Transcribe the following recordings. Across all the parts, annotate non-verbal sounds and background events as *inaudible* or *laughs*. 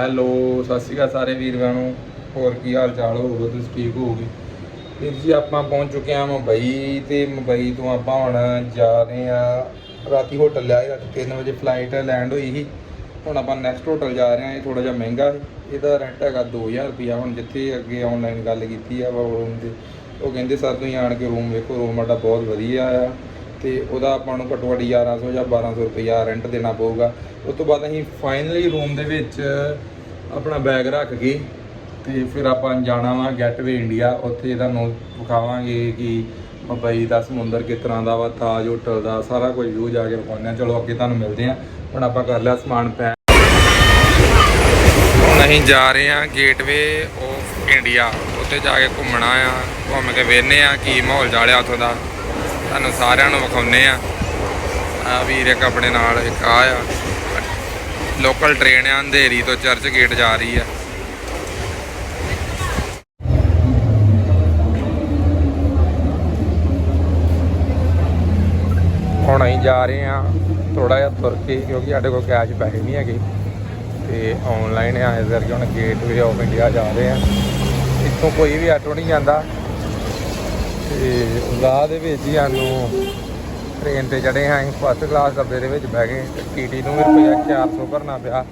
Hello, ਸਤਿ ਸ਼੍ਰੀ ਅਕਾਲ ਸਾਰੇ ਵੀਰਾਂ ਨੂੰ। ਹੋਰ ਕੀ ਹਾਲ ਚਾਲ ਹੋਊਗਾ ਤੁਸੀਂ ਠੀਕ ਹੋਗੇ ਵੀਰ ਜੀ, ਆਪਾਂ ਪਹੁੰਚ ਚੁੱਕੇ ਹਾਂ ਮੁੰਬਈ ਤੇ ਮੁੰਬਈ ਤੋਂ ਆਪਾਂ ਹੁਣ ਜਾ ਰਹੇ ਹਾਂ। ਰਾਤੀ ਹੋਟਲ ਲਿਆ ਰਾਤੀ 3 ਵਜੇ ਫਲਾਈਟ ਲੈਂਡ ਹੋਈ ਸੀ। ਹੁਣ ਆਪਾਂ ਨੈਕਸਟ ਹੋਟਲ ਜਾ ਰਹੇ ਹਾਂ, ਇਹ ਥੋੜਾ ਜਿਹਾ ਮਹਿੰਗਾ ਹੈ ਇਹਦਾ ਰੈਂਟ ਹੈਗਾ 2000 ਰੁਪਿਆ ਹੁਣ ਜਿੱਥੇ ਅੱਗੇ ਆਨਲਾਈਨ ਗੱਲ ਕੀਤੀ ਆ ਵਾ ਰੂਮ ਦੇ ਉਹ ਕਹਿੰਦੇ, ਸਰ, ਤੁਸੀਂ ਆਣ ਕੇ ਰੂਮ ਵੇਖੋ ਰੂਮ ਸਾਡਾ ਬਹੁਤ ਵਧੀਆ ਆ। ਤੇ ਉਹਦਾ ਆਪਾਂ ਨੂੰ ਘੱਟੋ ਘੱਟ 1100 ਜਾਂ 1200 ਰੁਪਇਆ ਰੈਂਟ ਦੇਣਾ ਪਊਗਾ। ਉਸ ਤੋਂ ਬਾਅਦ ਅਸੀਂ ਫਾਈਨਲੀ ਰੂਮ ਦੇ ਵਿੱਚ ਆਪਣਾ ਬੈਗ ਰੱਖ ਕੇ ਤੇ ਫਿਰ ਆਪਾਂ ਜਾਣਾ ਵਾ ਗੈਟਵੇ ਇੰਡੀਆ ਉੱਥੇ ਤੁਹਾਨੂੰ ਵਿਖਾਵਾਂਗੇ ਕਿ ਮੁੰਬਈ ਦਾ ਸਮੁੰਦਰ ਕਿਸ ਤਰ੍ਹਾਂ ਦਾ ਵਾ, ਤਾਜ ਹੋਟਲ ਦਾ, ਸਾਰਾ ਕੁਝ ਵਿਊ ਜਾ ਕੇ ਵਿਖਾਉਂਦੇ ਆ ਚਲੋ ਅੱਗੇ ਤੁਹਾਨੂੰ ਮਿਲਦੇ ਆ ਹੁਣ ਆਪਾਂ ਕਰ ਲਿਆ ਸਮਾਨ ਪੈਕ ਹੁਣ ਅਸੀਂ ਜਾ ਰਹੇ ਆ ਗੇਟਵੇ ਆਫ ਇੰਡੀਆ ਉੱਥੇ ਜਾ ਕੇ ਘੁੰਮਣਾ ਆ। ਘੁੰਮ ਕੇ ਵੇਖਨੇ ਆ ਕੀ ਮਾਹੌਲ ਜਾਲਿਆ ਉੱਥੋਂ ਦਾ। ਤੁਹਾਨੂੰ ਸਾਰਿਆਂ ਨੂੰ ਵਿਖਾਉਂਦੇ ਆ ਆ ਵੀਰ ਇੱਕ ਆਪਣੇ ਨਾਲ, ਇੱਕ ਆ ਆ। ਲੋਕਲ ਟ੍ਰੇਨ ਆ, ਅੰਧੇਰੀ ਤੋਂ ਚਰਚ ਗੇਟ ਜਾ ਰਹੀ ਆ। ਹੁਣ ਅਸੀਂ ਜਾ ਰਹੇ ਆ ਥੋੜਾ ਜਿਹਾ ਤੁਰ ਕੇ, ਕਿਉਂਕਿ ਸਾਡੇ ਕੋਲ ਕੈਸ਼ ਪੈਸੇ ਨਹੀਂ ਹੈਗੇ। ਤੇ ਆਨਲਾਈਨ ਆ, ਇਸ ਕਰਕੇ ਹੁਣ ਗੇਟਵੇ ਆਫ ਇੰਡੀਆ ਜਾ ਰਹੇ ਆ। ਇੱਥੋਂ ਕੋਈ ਵੀ ਆਟੋ ਨਹੀਂ ਜਾਂਦਾ। ਤੇ ਰਾਹ ਦੇ ਵਿੱਚ ਹੀ ਸਾਨੂੰ ਟ੍ਰੇਨ ਤੇ ਚੜੇ ਹਾਂ ਅਸੀਂ ਫਸਟ ਕਲਾਸ ਡੱਬੇ ਦੇ ਵਿੱਚ ਬਹਿ ਗਏ, ਤੇ ਟੀਟੀ ਨੂੰ ਵੀ ਰੁਪਇਆ 400 ਭਰਨਾ ਪਿਆ।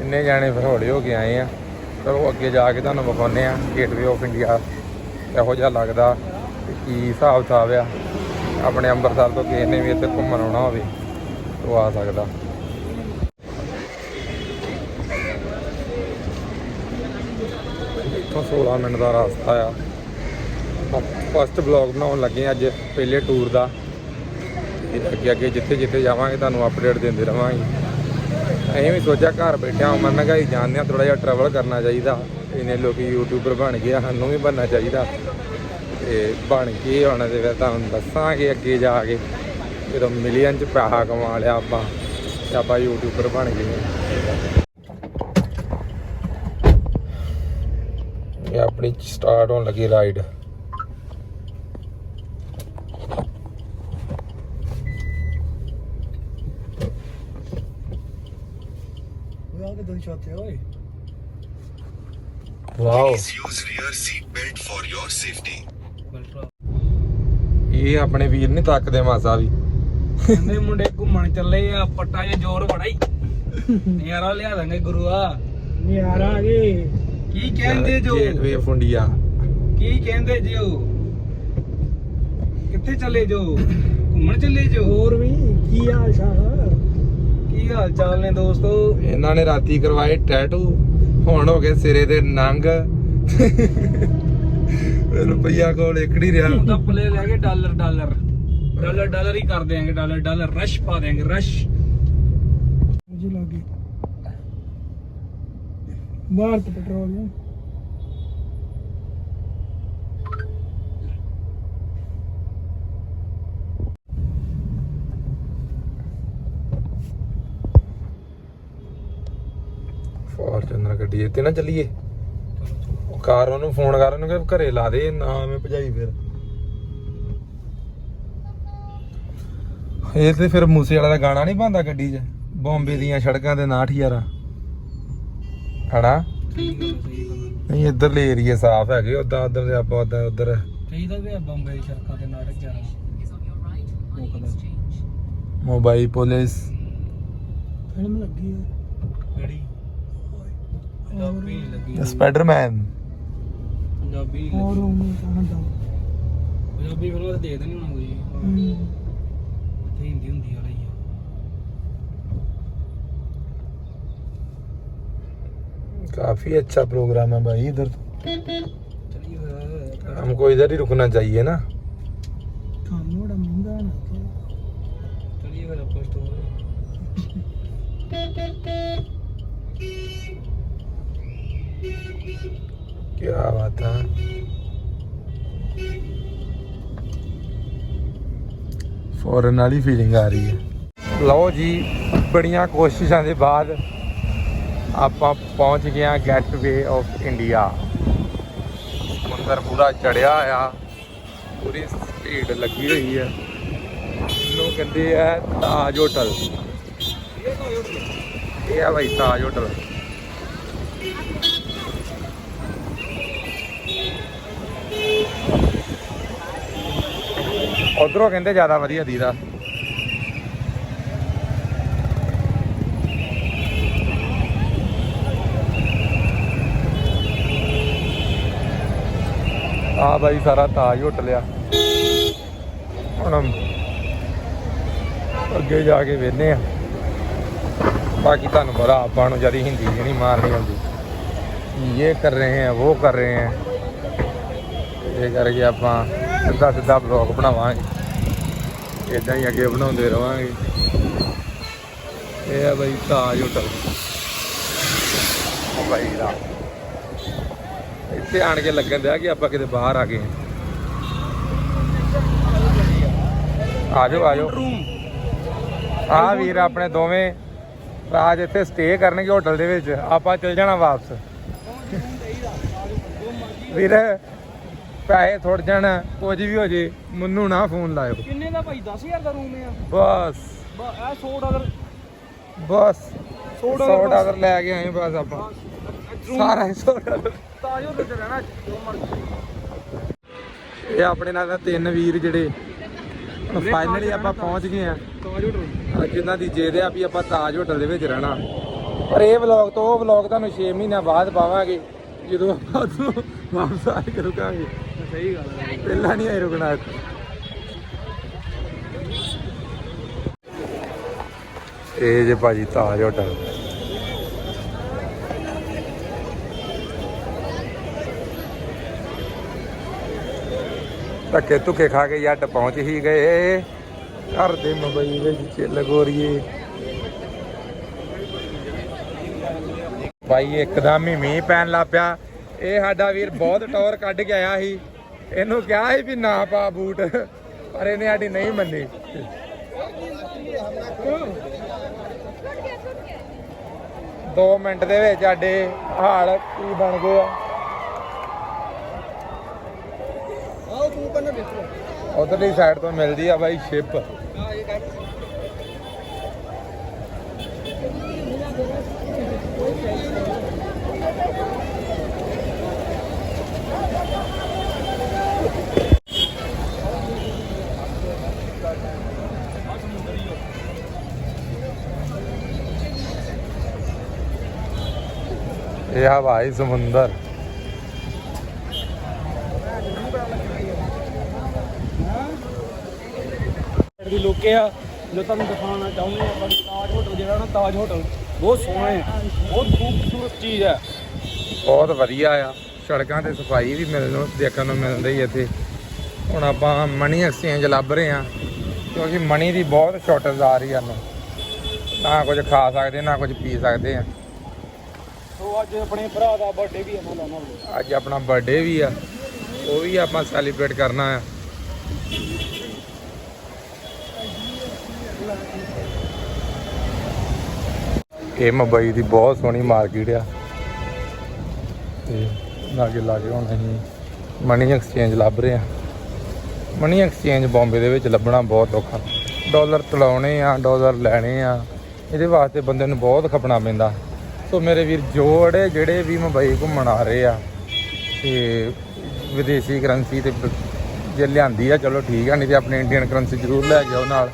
ਇੰਨੇ ਜਾਣੇ ਫਿਰ ਹੌਲੇ ਹੋ ਕੇ ਆਏ ਆ। ਚਲੋ ਅੱਗੇ ਜਾ ਕੇ ਤੁਹਾਨੂੰ ਵਿਖਾਉਂਦੇ ਆ ਗੇਟਵੇ ਆਫ ਇੰਡੀਆ ਇਹੋ ਜਿਹਾ ਲੱਗਦਾ ਕੀ ਹਿਸਾਬ ਕਿਤਾਬ ਆ। ਆਪਣੇ ਅੰਮ੍ਰਿਤਸਰ ਤੋਂ ਕਿਸੇ ਨੇ ਵੀ ਇੱਥੇ ਘੁੰਮਣ ਆਉਣਾ ਹੋਵੇ, ਉਹ ਆ ਸਕਦਾ। ਇੱਥੋਂ 16 ਮਿੰਟ ਦਾ ਰਸਤਾ ਆ। ਫਸਟ ਬਲੌਗ ਬਣਾਉਣ ਲੱਗੇ ਅੱਜ, ਪਹਿਲੇ ਟੂਰ ਦਾ। ਅੱਗੇ ਅੱਗੇ ਜਿੱਥੇ ਜਿੱਥੇ ਜਾਵਾਂਗੇ, ਤੁਹਾਨੂੰ ਅਪਡੇਟ ਦਿੰਦੇ ਰਵਾਂਗੇ। ਅਸੀਂ ਵੀ ਸੋਚਿਆ ਘਰ ਬੈਠਿਆਂ ਉਮਰ ਨਗਾਈ ਜਾਂਦੇ ਆ ਥੋੜਾ ਜਿਹਾ ਟਰੈਵਲ ਕਰਨਾ ਚਾਹੀਦਾ। ਇਹਨੇ ਲੋਕੀ ਯੂਟਿਊਬਰ ਬਣ ਗਏ ਸਾਨੂੰ ਵੀ ਬਣਨਾ ਚਾਹੀਦਾ। ਤੇ ਬਣ ਕੇ ਹੁਣ ਤੇ ਫਿਰ ਤੁਹਾਨੂੰ ਦੱਸਾਂਗੇ ਅੱਗੇ ਜਾ ਕੇ, ਜਦੋਂ ਮਿਲੀਅਨ ਚ ਪੈਸਾ ਕਮਾ ਲਿਆ ਆਪਾਂ, ਤੇ ਆਪਾਂ ਯੂਟਿਊਬਰ ਬਣ ਗਏ ਇਹ ਆਪਣੀ ਸਟਾਰਟ ਹੋਣ ਲੱਗੀ ਰਾਈਡ ਚਾਤੇ ਓਏ। Wow Please use rear seat belt for your safety. ਇਹ ਆਪਣੇ ਵੀਰ ਨਹੀਂ ਤੱਕਦੇ ਮਾਸਾ ਵੀ। ਕਹਿੰਦੇ ਮੁੰਡੇ ਘੁੰਮਣ ਚੱਲੇ ਆ ਪੱਟਾ ਜੇ ਜ਼ੋਰ ਬੜਾ ਹੀ ਨਿਆਰਾ ਲਿਆ ਦਾਂਗੇ ਗੁਰੂਆ। ਨਿਆਰਾ ਆ ਗਏ ਕੀ ਕਹਿੰਦੇ ਜੋ? ਗੇਟਵੇ ਫੁੰਡੀਆ ਕੀ ਕਹਿੰਦੇ ਜੋ? ਕਿੱਥੇ ਚੱਲੇ ਜੋ? ਘੁੰਮਣ ਚੱਲੇ ਜੋ? ਹੋਰ ਵੀ ਕੀ ਹਾਲ ਚਾਲ ਹਾਲ ਚਾਲ ਨੇ ਦੋਸਤੋ? ਇਹਨਾਂ ਨੇ ਰਾਤੀ ਕਰਵਾਏ ਟੈਟੂ ਹੁਣ ਹੋ ਗਏ ਸਿਰੇ ਦੇ ਨੰਗ। ਰੁਪਈਆ ਕੋਲ ਨਹੀਂ ਰਿਹਾ। ਉਹਦਾ ਪਲੇ ਲੈ ਕੇ ਡਾਲਰ ਡਾਲਰ। ਡਾਲਰ ਡਾਲਰ ਹੀ ਕਰ ਦੇਾਂਗੇ ਡਾਲਰ ਡਾਲਰ। ਰਸ਼ ਪਾ ਦੇਾਂਗੇ ਰਸ਼। ਮੁਝੇ ਲੱਗੇ ਭਾਰਤ ਪੈਟਰੋਲੀਅਮ। ਗੱਡੀ ਇਹ ਤੇ ਨਾ ਚੱਲੀਏ। ਉਹ ਕਾਰ ਉਹਨੂੰ ਫੋਨ ਕਰ ਉਹਨੂੰ ਕਿ ਘਰੇ ਲਾ ਦੇ ਨਾ ਐਵੇਂ ਭਜਾਈ ਫਿਰ। ਇਹ ਤੇ ਫਿਰ ਮੂਸੇ ਵਾਲਾ ਦਾ ਗਾਣਾ ਨਹੀਂ ਬੰਦਾ ਗੱਡੀ 'ਚ? ਬੰਬੇ ਦੀਆਂ ਸੜਕਾਂ ਦੇ 9 ਯਾਰਾਂ ਹਣਾ ਨਹੀਂ ਇੱਧਰਲੇ ਏਰੀਆ ਸਾਫ਼ ਹੈਗੇ ਉਦਾਂ ਉਧਰ ਦੇ ਆਪਾਂ ਉਦਾਂ ਉਧਰ। ਚਾਹੀਦਾ ਵੀ ਬੰਬੇ ਦੀ ਸੜਕਾਂ ਤੇ ਨਾਟਕ ਜਾਣਾ ਮੋਬਾਈਲ ਪੁਲਿਸ ਫਿਲਮ ਲੱਗੀ ਹੈ ਕਿਹੜੀ? ਪੰਜਾਬੀ ਨੀ ਲੱਗੀ ਸਪਾਈਡਰਮੈਨ ਪੰਜਾਬੀ ਨੀ ਲੱਗੀ ਉਹਨੂੰ ਕਹਦਾ ਪੰਜਾਬੀ ਫਿਲਮ ਤਾਂ ਦੇਖਦੇ ਨਹੀਂ ਹੋਣਾ ਕੋਈ ਉੱਥੇ ਹਿੰਦੀ ਹੁੰਦੀ ਆ ਰਹੀ ਆ काफी अच्छा प्रोग्राम है भाई इधर ਚਲੀਏ ਫਿਰ हमको इधर ही रुकना चाहिए ना ਕੰਮ ਬੜਾ ਮਹਿੰਗਾ ਨਾ ਚਲੀਏ ਫਿਰ ਆਪਾਂ ਸਟੋਰ *laughs* ਕੀ ਬਾਤ ਹੈ ਫੌਰਨ ਵਾਲੀ ਫੀਲਿੰਗ ਆ ਰਹੀ ਹੈ। ਲਓ ਜੀ, ਬੜੀਆਂ ਕੋਸ਼ਿਸ਼ਾਂ ਦੇ ਬਾਅਦ ਆਪਾਂ ਪਹੁੰਚ ਗਏ ਆ ਗੇਟਵੇ ਆਫ ਇੰਡੀਆ ਸਮੁੰਦਰ ਪੂਰਾ ਚੜਿਆ ਆ ਪੂਰੀ ਸਪੀਡ ਲੱਗੀ ਹੋਈ ਹੈ। ਇਹਨੂੰ ਕਹਿੰਦੇ ਆ ਤਾਜ ਹੋਟਲ। ਇਹ ਆ ਭਾਈ ਤਾਜ ਹੋਟਲ। ਉਧਰੋਂ ਕਹਿੰਦੇ ਜ਼ਿਆਦਾ ਵਧੀਆ ਦੀਦਾ। ਆ ਬਾਈ ਸਾਰਾ ਤਾਜ ਉੱਟ ਲਿਆ। ਹੁਣ ਅੱਗੇ ਜਾ ਕੇ ਵੇਨੇ ਆ ਬਾਕੀ ਤੁਹਾਨੂੰ ਬੜਾ ਆਪਾਂ ਨੂੰ ਜਦੀ ਹਿੰਦੀ ਨਹੀਂ ਮਾਰਨੀ ਆਉਂਦੀ। ਇਹ ਕਰ ਰਹੇ ਆ ਉਹ ਕਰ ਰਹੇ ਆ ਇਹ ਕਰਕੇ ਆਪਾਂ ਸਿੱਧਾ ਸਿੱਧਾ ਬਲੌਗ ਬਣਾਵਾਂਗੇ। ਇਦਾਂ ਹੀ ਅੱਗੇ ਬਣਾਉਂਦੇ ਰਵਾਂਗੇ। ਇਹ ਆ ਬਈ ਤਾਜ ਹੋਟਲ ਬਾਈ ਦਾ। ਇੱਥੇ ਆਣ ਕੇ ਲੱਗਣ ਦਿਆ ਕਿ ਆਪਾਂ ਕਿਤੇ ਬਾਹਰ ਆ ਗਏ ਹਾਂ। ਆ ਆ ਵੀਰ, ਆਪਣੇ ਦੋਵੇਂ ਰਾਜ ਇੱਥੇ ਸਟੇ ਕਰਨਗੇ ਹੋਟਲ ਦੇ ਵਿੱਚ। ਆਪਾਂ ਚੱਲ ਜਾਣਾ ਵਾਪਸ। ਵੀਰ ਪੈਸੇ ਥੋੜ ਜਾਣ ਕੁਝ ਵੀ ਹੋ ਜੇ ਮੈਨੂੰ ਨਾ ਫੋਨ ਲਾਇਓ। ਕਿੰਨੇ ਦਾ ਭਾਈ? 10000 ਦਾ ਰੂਮ ਆ। ਬਸ। ਬ- ਇਹ 100 ਡਾਲਰ। ਬਸ। 100 100 ਡਾਲਰ ਲੈ ਕੇ ਆਏ ਬਸ ਆਪਾਂ। ਸਾਰਾ ਹੀ 100 ਡਾਲਰ। ਤਾਜ ਹੋਟਲ ਚ ਰਹਿਣਾ ਜੋ ਮਰਜ਼ੀ। ਇਹ ਆਪਣੇ ਨਾਲ ਤਾਂ ਤਿੰਨ ਵੀਰ ਜਿਹੜੇ ਫਾਈਨਲੀ ਆਪਾਂ ਪਹੁੰਚ ਗਏ ਆ। ਤਾਜ ਹੋਟਲ। ਅੱਜ ਇਹਨਾਂ ਦੀ ਜੇਦ ਆ ਵੀ ਆਪਾਂ ਤਾਜ ਹੋਟਲ ਦੇ ਵਿੱਚ ਰਹਿਣਾ। ਪਰ ਇਹ ਵਲੌਗ ਤੋਂ ਉਹ ਵਲੌਗ ਤੁਹਾਨੂੰ 6 ਮਹੀਨਿਆਂ ਬਾਅਦ ਪਾਵਾਂਗੇ ਜਦੋਂ ਆਪਾਂ ਵਾਪਸ ਆ ਕੇ ਰੁਕਾਂਗੇ। ਸਹੀ ਗੱਲ ਹੈ। ਪਹਿਲਾਂ ਨਹੀਂ ਆਏ ਰੁਕਣਾ ਇੱਥੇ ਇਹ ਜੇ ਭਾਜੀ ਤਾਜ ਹੋਟਲ। ਧੱਕੇ ਧੁੱਕੇ ਖਾ ਕੇ ਜੱਟ ਪਹੁੰਚ ਹੀ ਗਏ। ਘਰ ਦੇ ਮੁੰਬਈ ਵਿੱਚ ਚਿੱਲ ਗੋਰੀਏ। ਭਾਈ, ਇੱਕਦਮ ਹੀ ਮੀਂਹ ਪੈਣ ਲੱਗ ਪਿਆ। ਇਹ ਸਾਡਾ ਵੀਰ ਬਹੁਤ ਟੌਰ ਕੱਢ ਕੇ ਆਇਆ ਸੀ। ਇਹਨੂੰ ਕਿਹਾ ਸੀ ਵੀ ਨਾ ਪਾ ਬੂਟ ਪਰ ਇਹਨੇ ਸਾਡੀ ਨਹੀਂ ਮੰਨੀ। ਦੋ ਮਿੰਟ ਦੇ ਵਿੱਚ ਸਾਡੇ ਹਾਲ ਕੀ ਬਣ ਗਏ ਆ। ਆਓ ਤੂੰ ਕੰਨ ਦੇਖੋ। ਉਧਰਲੀ ਸਾਈਡ ਤੋਂ ਮਿਲਦੀ ਆ ਬਾਈ ਸ਼ਿਪ। ਆ ਭਾਈ ਸਮੁੰਦਰ। ਦੀ ਲੋਕੇ ਆ ਜੋ ਤੁਹਾਨੂੰ ਦਿਖਾਉਣਾ ਚਾਹੁੰਦੇ ਆ ਤਾਜ ਹੋਟਲ ਜਿਹੜਾ ਨਾ ਤਾਜ ਹੋਟਲ ਬਹੁਤ ਸੋਹਣਾ ਹੈ ਬਹੁਤ ਖੂਬਸੂਰਤ ਚੀਜ਼ ਹੈ। ਬਹੁਤ ਵਧੀਆ ਆ। ਸੜਕਾਂ ਤੇ ਸਫ਼ਾਈ ਵੀ ਮਿਲਣ ਨੂੰ ਦੇਖਣ ਨੂੰ ਮਿਲਦੀ ਹੈ ਇੱਥੇ। ਹੁਣ ਆਪਾਂ ਮਨੀ ਐਕਸਚੇਂਜ ਲੱਭ ਰਹੇ ਆ ਕਿਉਂਕਿ ਮਨੀ ਦੀ ਬਹੁਤ ਸ਼ਾਰਟੇਜ ਆ ਰਹੀ ਆ ਨਾ ਕੁਝ ਖਾ ਸਕਦੇ ਨਾ ਕੁਝ ਪੀ ਸਕਦੇ ਆ ਸੋ ਅੱਜ ਆਪਣੇ ਭਰਾ ਦਾ ਬਰਥਡੇ ਵੀ ਹੈ ਮੌਲਾਨਾ ਵੱਲੋਂ ਅੱਜ ਆਪਣਾ ਬਰਥਡੇ ਵੀ ਆ। ਉਹ ਵੀ ਆਪਾਂ ਸੈਲੀਬ੍ਰੇਟ ਕਰਨਾ ਆ। ਇਹ ਮੁੰਬਈ ਦੀ ਬਹੁਤ ਸੋਹਣੀ ਮਾਰਕੀਟ ਆ। ਤੇ ਲਾਗੇ ਲਾਗੇ ਹੁਣ ਅਸੀਂ ਮਨੀ ਐਕਸਚੇਂਜ ਲੱਭ ਰਹੇ ਆ। ਮਨੀ ਐਕਸਚੇਂਜ ਬੰਬੇ ਦੇ ਵਿੱਚ ਲੱਭਣਾ ਬਹੁਤ ਔਖਾ। ਡਾਲਰ ਤਲਾਉਣੇ ਆ ਡਾਲਰ ਲੈਣੇ ਆ। ਇਹਦੇ ਵਾਸਤੇ ਬੰਦੇ ਨੂੰ ਬਹੁਤ ਖਪਣਾ ਪੈਂਦਾ। ਸੋ ਮੇਰੇ ਵੀਰ ਜੋੜੇ ਜਿਹੜੇ ਵੀ ਮੁੰਬਈ ਘੁੰਮਣ ਆ ਰਹੇ ਆ, ਤੇ ਵਿਦੇਸ਼ੀ ਕਰੰਸੀ ਤੇ ਜੇ ਲਿਆਂਦੀ ਆ, ਚਲੋ ਠੀਕ ਆ, ਨਹੀਂ ਤੇ ਆਪਣੀ ਇੰਡੀਅਨ ਕਰੰਸੀ ਜ਼ਰੂਰ ਲੈ ਜਾਓ ਨਾਲ।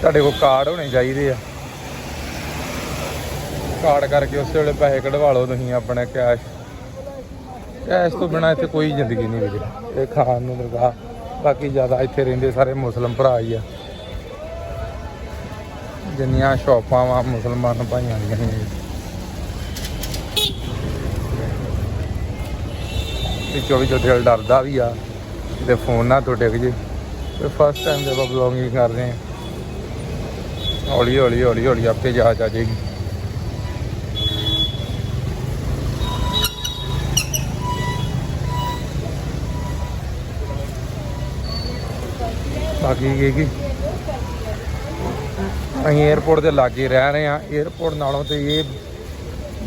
ਤੁਹਾਡੇ ਕੋਲ ਕਾਰਡ ਹੋਣੇ ਚਾਹੀਦੇ ਆ। ਕਾਰਡ ਕਰਕੇ ਉਸੇ ਵੇਲੇ ਪੈਸੇ ਕਢਵਾ ਲਓ ਤੁਸੀਂ ਆਪਣੇ ਕੈਸ਼ ਕੈਸ਼ ਤੋਂ ਬਿਨਾ ਇੱਥੇ ਕੋਈ ਜ਼ਿੰਦਗੀ ਨਹੀਂ ਵੀਰੇ। ਇਹ ਖਾਣ ਨੂੰ ਲਗਾ ਬਾਕੀ ਜ਼ਿਆਦਾ ਇੱਥੇ ਰਹਿੰਦੇ ਸਾਰੇ ਮੁਸਲਮ ਭਰਾ ਹੀ ਆ। ਜਿੰਨੀਆਂ ਸ਼ਾਪਾਂ ਵਾ ਮੁਸਲਮਾਨ ਭਾਈਆਂ ਦੀਆਂ ਨੇ। ਵੀ ਚੋਵੀ ਚੋ ਦਿਲ ਡਰਦਾ ਵੀ ਆ ਤੇ ਫੋਨ ਨਾ ਤੋਂ ਡਿੱਗ ਜੇ। ਤੇ ਫਸਟ ਟਾਈਮ ਜਦੋਂ ਬਲੌਗਿੰਗ ਕਰ ਰਹੇ ਹਾਂ, ਹੌਲੀ ਹੌਲੀ ਹੌਲੀ ਹੌਲੀ ਆਪੇ ਜਹਾਜ਼ ਆ ਜਾਏਗੀ। ਬਾਕੀ ਕੀ ਕੀ ਅਸੀਂ 에어ਪੋਰਟ ਦੇ ਲਾਗੇ ਰਹਿ ਰਹੇ ਹਾਂ। 에어ਪੋਰਟ ਨਾਲੋਂ ਤੇ ਇਹ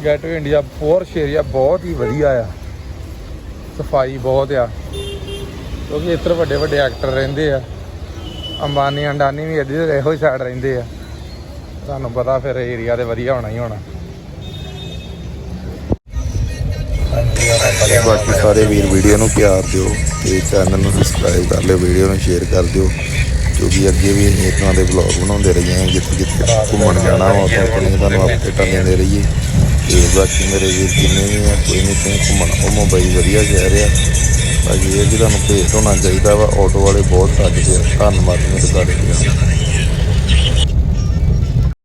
ਗੇਟਵੇ ਇੰਡੀਆ ਪੋਰਸ਼ ਏਰੀਆ ਬਹੁਤ ਹੀ ਵਧੀਆ ਆ। ਸਫ਼ਾਈ ਬਹੁਤ ਆ। ਕਿਉਂਕਿ ਇੱਧਰ ਵੱਡੇ ਵੱਡੇ ਐਕਟਰ ਰਹਿੰਦੇ ਆ। ਅੰਬਾਨੀ, ਅੰਡਾਨੀ ਵੀ ਇੱਧਰ ਇਹੋ ਹੀ ਸਾਈਡ ਰਹਿੰਦੇ ਆ। ਤੁਹਾਨੂੰ ਪਤਾ ਫਿਰ ਏਰੀਆ ਦੇ ਵਧੀਆ ਹੋਣਾ ਹੀ ਹੋਣਾ। ਬਾਕੀ ਸਾਰੇ ਵੀਰ ਵੀਡੀਓ ਨੂੰ ਪਿਆਰ ਦਿਓ ਤੇ ਚੈਨਲ ਨੂੰ ਸਬਸਕ੍ਰਾਈਬ ਕਰ ਲਿਓ ਵੀਡੀਓ ਨੂੰ ਸ਼ੇਅਰ ਕਰ ਦਿਓ। ਕਿਉਂਕਿ ਅੱਗੇ ਵੀ ਅਸੀਂ ਇਦਾਂ ਦੇ ਵਲੌਗ ਬਣਾਉਂਦੇ ਰਹੀਏ ਹਾਂ ਜਿੱਥੇ ਜਿੱਥੇ ਘੁੰਮਣ ਜਾਣਾ ਵਾ ਉੱਥੇ ਤੁਹਾਨੂੰ ਅਪਡੇਟਾਂ ਦਿੰਦੇ ਰਹੀਏ। ਤੇ ਬਾਕੀ ਮੇਰੇ ਵੀਰ ਜਿੰਨੇ ਵੀ ਆ, ਕੋਈ ਨਹੀਂ ਤੁਸੀਂ ਘੁੰਮਣ। ਉਹ ਮੁੰਬਈ ਵਧੀਆ ਸ਼ਹਿਰ ਆ। ਬਾਕੀ ਇਹ ਵੀ ਤੁਹਾਨੂੰ ਭੇਟ ਹੋਣਾ ਚਾਹੀਦਾ ਵਾ। ਆਟੋ ਵਾਲੇ ਬਹੁਤ ਸੱਜਦੇ ਆ। ਧੰਨਵਾਦ ਮੇਰੇ ਤੁਹਾਡੇ ਵੀਰਾਂ